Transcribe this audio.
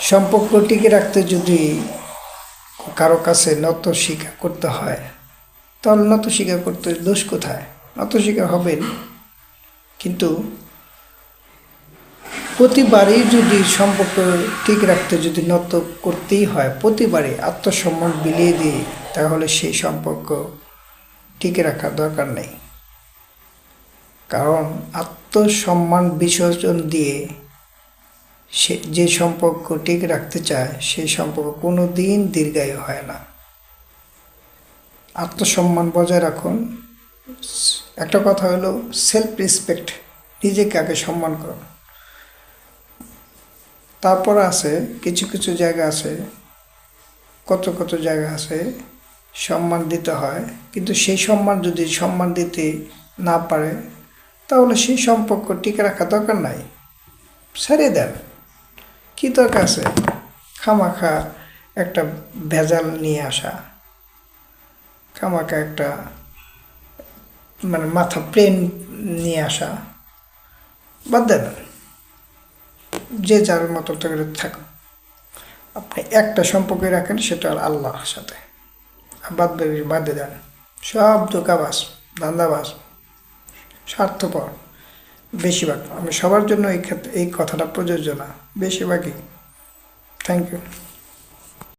সম্পর্ক টিকে রাখতে যদি কারও কাছে নত স্বীকার করতে হয় তাহলে নত স্বীকার করতে দোষ কোথায়? নত স্বীকার হবেন। কিন্তু প্রতিবারই যদি সম্পর্ক ঠিক রাখতে যদি নত করতেই হয়, প্রতিবারই আত্মসম্মান বিলিয়ে দিয়ে, তাহলে সেই সম্পর্ক টিকে রাখার দরকার নেই। কারণ আত্মসম্মান বিসর্জন দিয়ে সে যে সম্পর্ক ঠিক রাখতে চায়, সেই সম্পর্ক কোনো দিন দীর্ঘায়ু হয় না। আত্মসম্মান বজায় রাখুন। একটা কথা হলো সেলফ রেসপেক্ট নিজেকে আগে সম্মান করুন। তারপর আছে, কিছু কিছু জায়গা আছে, কত কত জায়গা আছে, সম্মান দিতে হয়। কিন্তু সেই সম্মান যদি সম্মান দিতে না পারে, তাহলে সেই সম্পর্ক টিকে রাখা দরকার নাই। ছেড়ে দেন। কী দরকার আছে? খামাখা একটা ভেজাল নিয়ে আসা। খামাখা একটা মানে মাথা প্লেন নিয়ে আসা। বাদ দেন। যে যার মতো করে থাকুন আপনি একটা সম্পর্কে রাখেন, সেটা আল্লাহর সাথে। বাদ বাদে দেন। সব দোকাবাস ধান্দাবাস স্বার্থপর। বেশিরভাগ। আমি সবার জন্য এই ক্ষেত্রে এই কথাটা প্রযোজ্য না। বেশিরভাগই। Thank you